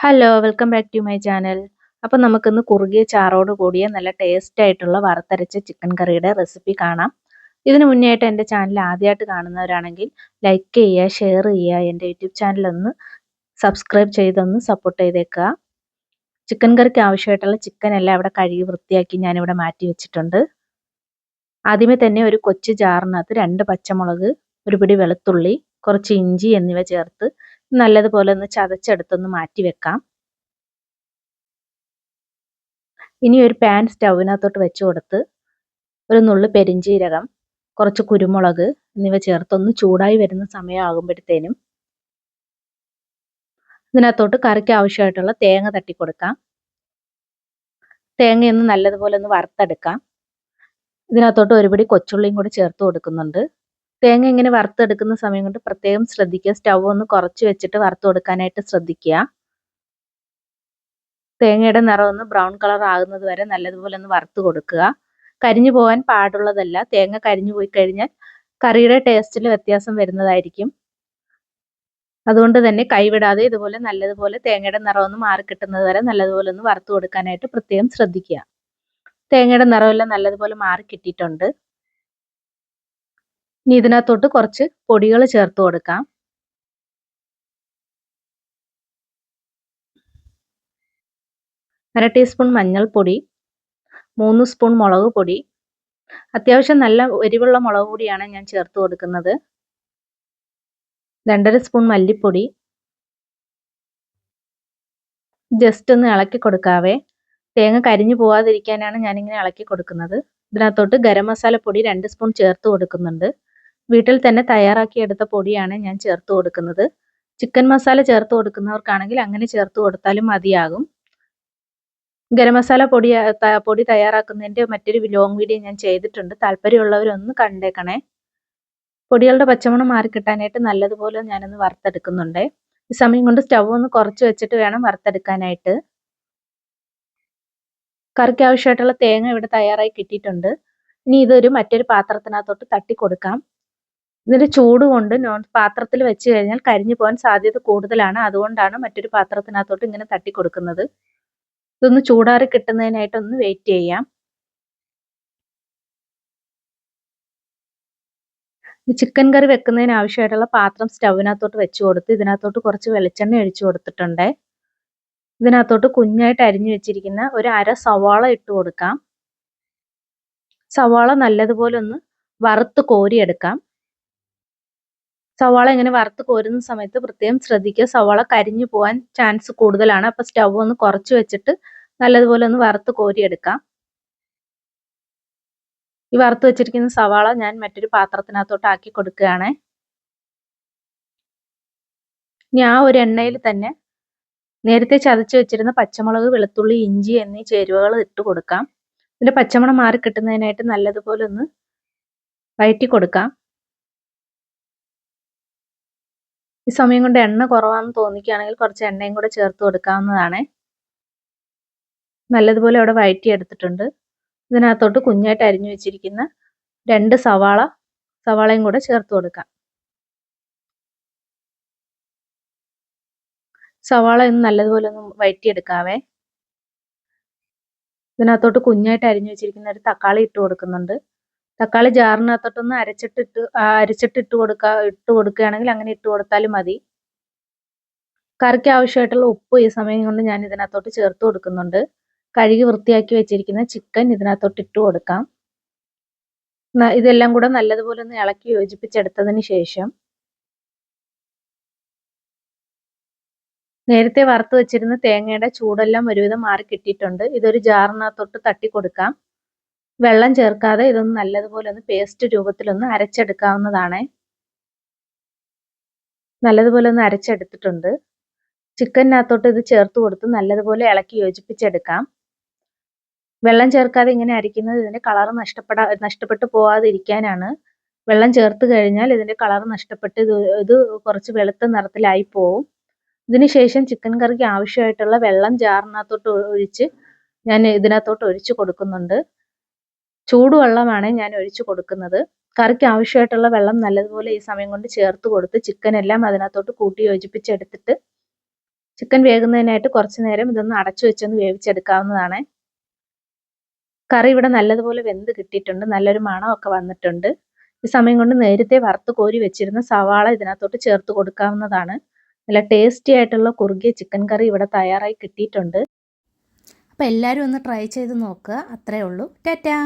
Hello welcome back to my channel അപ്പം നമുക്കിന്ന് കുറുകിയ ചാറോട് കൂടിയ നല്ല ടേസ്റ്റ് ആയിട്ടുള്ള വറുത്തരച്ച ചിക്കൻ കറിയുടെ റെസിപ്പി കാണാം. ഇതിനു മുന്നേ ആയിട്ട് എന്റെ ചാനൽ ആദ്യമായിട്ട് കാണുന്നവരാണെങ്കിൽ ലൈക്ക് ചെയ്യുക ഷെയർ ചെയ്യുക എന്റെ യൂട്യൂബ് ചാനൽ ഒന്ന് സബ്സ്ക്രൈബ് ചെയ്തൊന്ന് സപ്പോർട്ട് ചെയ്തേക്കുക. ചിക്കൻ കറിക്ക് ആവശ്യമായിട്ടുള്ള ചിക്കൻ എല്ലാം ഇവിടെ കഴുകി വൃത്തിയാക്കി ഞാനിവിടെ മാറ്റി വെച്ചിട്ടുണ്ട്. ആദ്യമേ തന്നെ ഒരു കൊച്ചു ജാറിനകത്ത് രണ്ട് പച്ചമുളക് ഒരു പിടി വെളുത്തുള്ളി കുറച്ച് ഇഞ്ചി എന്നിവ ചേർത്ത് നല്ലതുപോലെ ഒന്ന് ചതച്ചെടുത്തൊന്ന് മാറ്റി വെക്കാം. ഇനി ഒരു പാൻ സ്റ്റൗവിനകത്തോട്ട് വെച്ച് കൊടുത്ത് ഒരു നുള്ളു പെരിഞ്ചീരകം കുറച്ച് കുരുമുളക് എന്നിവ ചേർത്തൊന്ന് ചൂടായി വരുന്ന സമയമാകുമ്പോഴത്തേനും ഇതിനകത്തോട്ട് കറിക്ക് ആവശ്യമായിട്ടുള്ള തേങ്ങ തട്ടി കൊടുക്കാം. തേങ്ങയൊന്ന് നല്ലതുപോലെ ഒന്ന് വറുത്തെടുക്കാം. ഇതിനകത്തോട്ട് ഒരുപിടി കൊച്ചുള്ളിയും കൂടി ചേർത്ത് കൊടുക്കുന്നുണ്ട്. തേങ്ങ ഇങ്ങനെ വറുത്തെടുക്കുന്ന സമയം കൊണ്ട് പ്രത്യേകം ശ്രദ്ധിക്കുക. സ്റ്റൗ ഒന്ന് കുറച്ച് വെച്ചിട്ട് വറുത്തു കൊടുക്കാനായിട്ട് ശ്രദ്ധിക്കുക. തേങ്ങയുടെ നിറം ഒന്ന് ബ്രൗൺ കളർ ആകുന്നത് വരെ നല്ലതുപോലെ ഒന്ന് വറുത്ത് കൊടുക്കുക. കരിഞ്ഞു പോകാൻ പാടുള്ളതല്ല. തേങ്ങ കരിഞ്ഞു പോയി കഴിഞ്ഞാൽ കറിയുടെ ടേസ്റ്റിൽ വ്യത്യാസം വരുന്നതായിരിക്കും. അതുകൊണ്ട് തന്നെ കൈവിടാതെ ഇതുപോലെ നല്ലതുപോലെ തേങ്ങയുടെ നിറം ഒന്ന് മാറിക്കിട്ടുന്നത് വരെ നല്ലതുപോലെ ഒന്ന് വറുത്തു കൊടുക്കാനായിട്ട് പ്രത്യേകം ശ്രദ്ധിക്കുക. തേങ്ങയുടെ നിറമെല്ലാം നല്ലതുപോലെ മാറി കിട്ടിയിട്ടുണ്ട്. ഇനി ഇതിനകത്തോട്ട് കുറച്ച് പൊടികൾ ചേർത്ത് കൊടുക്കാം. അര ടീസ്പൂൺ മഞ്ഞൾപ്പൊടി മൂന്ന് സ്പൂൺ മുളക് പൊടി. അത്യാവശ്യം നല്ല എരിവുള്ള മുളക് പൊടിയാണ് ഞാൻ ചേർത്ത് കൊടുക്കുന്നത്. രണ്ടര സ്പൂൺ മല്ലിപ്പൊടി. ജസ്റ്റ് ഒന്ന് ഇളക്കി കൊടുക്കാവേ. തേങ്ങ കരിഞ്ഞു പോവാതിരിക്കാനാണ് ഞാനിങ്ങനെ ഇളക്കി കൊടുക്കുന്നത്. ഇതിനകത്തോട്ട് ഗരം മസാല പൊടി രണ്ട് സ്പൂൺ ചേർത്ത് കൊടുക്കുന്നുണ്ട്. വീട്ടിൽ തന്നെ തയ്യാറാക്കിയെടുത്ത പൊടിയാണ് ഞാൻ ചേർത്ത് കൊടുക്കുന്നത്. ചിക്കൻ മസാല ചേർത്ത് കൊടുക്കുന്നവർക്കാണെങ്കിൽ അങ്ങനെ ചേർത്ത് കൊടുത്താലും മതിയാകും. ഗരം മസാല പൊടി പൊടി തയ്യാറാക്കുന്നതിന്റെ മറ്റൊരു ലോങ് വീഡിയോ ഞാൻ ചെയ്തിട്ടുണ്ട്. താല്പര്യമുള്ളവരൊന്ന് കണ്ടേക്കണേ. പൊടികളുടെ പച്ചമണം മാറിക്കിട്ടാനായിട്ട് നല്ലതുപോലെ ഞാനൊന്ന് വറുത്തെടുക്കുന്നുണ്ട്. ഈ സമയം കൊണ്ട് സ്റ്റവ് ഒന്ന് കുറച്ച് വെച്ചിട്ട് വേണം വറുത്തെടുക്കാനായിട്ട്. കറിക്ക് ആവശ്യമായിട്ടുള്ള തേങ്ങ ഇവിടെ തയ്യാറായി കിട്ടിയിട്ടുണ്ട്. ഇനി ഇതൊരു മറ്റൊരു പാത്രത്തിനകത്തോട്ട് തട്ടി കൊടുക്കാം. ഇതിന്റെ ചൂട് കൊണ്ട് നോൺ പാത്രത്തിൽ വെച്ച് കഴിഞ്ഞാൽ കരിഞ്ഞു പോകാൻ സാധ്യത കൂടുതലാണ്. അതുകൊണ്ടാണ് മറ്റൊരു പാത്രത്തിനകത്തോട്ട് ഇങ്ങനെ തട്ടി കൊടുക്കുന്നത്. ഇതൊന്ന് ചൂടാറി കിട്ടുന്നതിനായിട്ടൊന്ന് വെയിറ്റ് ചെയ്യാം. ചിക്കൻ കറി വെക്കുന്നതിന് ആവശ്യമായിട്ടുള്ള പാത്രം സ്റ്റൗവിനകത്തോട്ട് വെച്ച് കൊടുത്ത് ഇതിനകത്തോട്ട് കുറച്ച് വെളിച്ചെണ്ണ ഒഴിച്ചു കൊടുത്തിട്ടുണ്ട്. ഇതിനകത്തോട്ട് കുഞ്ഞായിട്ട് അരിഞ്ഞു വെച്ചിരിക്കുന്ന ഒരു അര സവാള ഇട്ട് കൊടുക്കാം. സവാള നല്ലതുപോലെ ഒന്ന് വറുത്ത് കോരിയെടുക്കാം. സവാള ഇങ്ങനെ വറുത്ത് കോരുന്ന സമയത്ത് പ്രത്യേകം ശ്രദ്ധിക്കുക. സവാള കരിഞ്ഞു പോകാൻ ചാൻസ് കൂടുതലാണ്. അപ്പോൾ സ്റ്റവ് ഒന്ന് കുറച്ച് വെച്ചിട്ട് നല്ലതുപോലെ ഒന്ന് വറുത്ത് കോരിയെടുക്കാം. ഈ വറുത്ത് വെച്ചിരിക്കുന്ന സവാള ഞാൻ മറ്റൊരു പാത്രത്തിനകത്തോട്ട് ആക്കി കൊടുക്കുകയാണ്. ഇനി ആ ഒരു എണ്ണയിൽ തന്നെ നേരത്തെ ചതച്ച് വെച്ചിരുന്ന പച്ചമുളക് വെളുത്തുള്ളി ഇഞ്ചി എന്നീ ചേരുവകൾ ഇട്ട് കൊടുക്കാം. ഇതിന്റെ പച്ചമണം മാറി കിട്ടുന്നതിനായിട്ട് നല്ലതുപോലെ ഒന്ന് വഴറ്റി കൊടുക്കാം. ഈ സമയം കൊണ്ട് എണ്ണ കുറവാണെന്ന് തോന്നിക്കുകയാണെങ്കിൽ കുറച്ച് എണ്ണയും കൂടെ ചേർത്ത് കൊടുക്കാവുന്നതാണ്. നല്ലതുപോലെ അവിടെ വഴറ്റി എടുത്തിട്ടുണ്ട് ഇതിനകത്തോട്ട് കുഞ്ഞായിട്ട് അരിഞ്ഞു വെച്ചിരിക്കുന്ന രണ്ട് സവാള സവാളയും കൂടെ ചേർത്ത് കൊടുക്കാം. സവാള ഒന്ന് നല്ലതുപോലെ ഒന്ന് വഴറ്റിയെടുക്കാവേ ഇതിനകത്തോട്ട് കുഞ്ഞായിട്ട് അരിഞ്ഞു വെച്ചിരിക്കുന്ന ഒരു തക്കാളി ഇട്ട് കൊടുക്കുന്നുണ്ട്. തക്കാളി ജാറിനകത്തോട്ടൊന്ന് അരച്ചിട്ടിട്ട് അരച്ചിട്ട് ഇട്ട് കൊടുക്കുക ഇട്ട് കൊടുക്കുകയാണെങ്കിൽ അങ്ങനെ ഇട്ട് കൊടുത്താലും മതി. കറിക്ക് ആവശ്യമായിട്ടുള്ള ഉപ്പ് ഈ സമയം കൊണ്ട് ഞാൻ ഇതിനകത്തോട്ട് ചേർത്ത് കൊടുക്കുന്നുണ്ട്. കഴുകി വൃത്തിയാക്കി വെച്ചിരിക്കുന്ന ചിക്കൻ ഇതിനകത്തോട്ട് ഇട്ട് കൊടുക്കാം. ഇതെല്ലാം കൂടെ നല്ലതുപോലെ ഒന്ന് ഇളക്കി യോജിപ്പിച്ചെടുത്തതിന് ശേഷം നേരത്തെ വറുത്ത് വെച്ചിരുന്ന തേങ്ങയുടെ ചൂടെല്ലാം ഒരുവിധം മാറി കിട്ടിയിട്ടുണ്ട്. ഇതൊരു ജാറിനകത്തോട്ട് തട്ടി കൊടുക്കാം. വെള്ളം ചേർക്കാതെ ഇതൊന്ന് നല്ലതുപോലെ ഒന്ന് പേസ്റ്റ് രൂപത്തിലൊന്ന് അരച്ചെടുക്കാവുന്നതാണ്. നല്ലതുപോലെ ഒന്ന് അരച്ചെടുത്തിട്ടുണ്ട്. ചിക്കനകത്തോട്ട് ഇത് ചേർത്ത് കൊടുത്ത് നല്ലതുപോലെ ഇളക്കി യോജിപ്പിച്ചെടുക്കാം. വെള്ളം ചേർക്കാതെ ഇങ്ങനെ അരിക്കുന്നത് ഇതിന്റെ കളർ നഷ്ടപ്പെടാ നഷ്ടപ്പെട്ടു പോവാതിരിക്കാനാണ്. വെള്ളം ചേർത്ത് കഴിഞ്ഞാൽ ഇതിന്റെ കളർ നഷ്ടപ്പെട്ട് ഇത് ഇത് കുറച്ച് വെളുത്ത നിറത്തിലായി പോവും. ഇതിനുശേഷം ചിക്കൻ കറിക്ക് ആവശ്യമായിട്ടുള്ള വെള്ളം ജാറിനകത്തോട്ട് ഒഴിച്ച് ഞാൻ ഇതിനകത്തോട്ട് ഒഴിച്ച് കൊടുക്കുന്നുണ്ട്. ചൂടുവെള്ളമാണ് ഞാൻ ഒഴിച്ചു കൊടുക്കുന്നത്. കറിക്ക് ആവശ്യമായിട്ടുള്ള വെള്ളം നല്ലതുപോലെ ഈ സമയം കൊണ്ട് ചേർത്ത് കൊടുത്ത് ചിക്കൻ എല്ലാം അതിനകത്തോട്ട് കൂട്ടി യോജിപ്പിച്ചെടുത്തിട്ട് ചിക്കൻ വേകുന്നതിനായിട്ട് കുറച്ച് നേരം ഇതൊന്ന് അടച്ചു വെച്ചൊന്ന് വേവിച്ചെടുക്കാവുന്നതാണ്. കറി ഇവിടെ നല്ലതുപോലെ വെന്ത് കിട്ടിയിട്ടുണ്ട്. നല്ലൊരു മണമൊക്കെ വന്നിട്ടുണ്ട്. ഈ സമയം കൊണ്ട് നേരത്തെ വറുത്ത് കോരി വെച്ചിരുന്ന സവാള ഇതിനകത്തോട്ട് ചേർത്ത് കൊടുക്കാവുന്നതാണ്. നല്ല ടേസ്റ്റി ആയിട്ടുള്ള കുറുകിയ ചിക്കൻ കറി ഇവിടെ തയ്യാറായി കിട്ടിയിട്ടുണ്ട്. അപ്പോൾ എല്ലാവരും ഒന്ന് ട്രൈ ചെയ്ത് നോക്കുക. അത്രേ ഉള്ളൂ. ടാറ്റാ!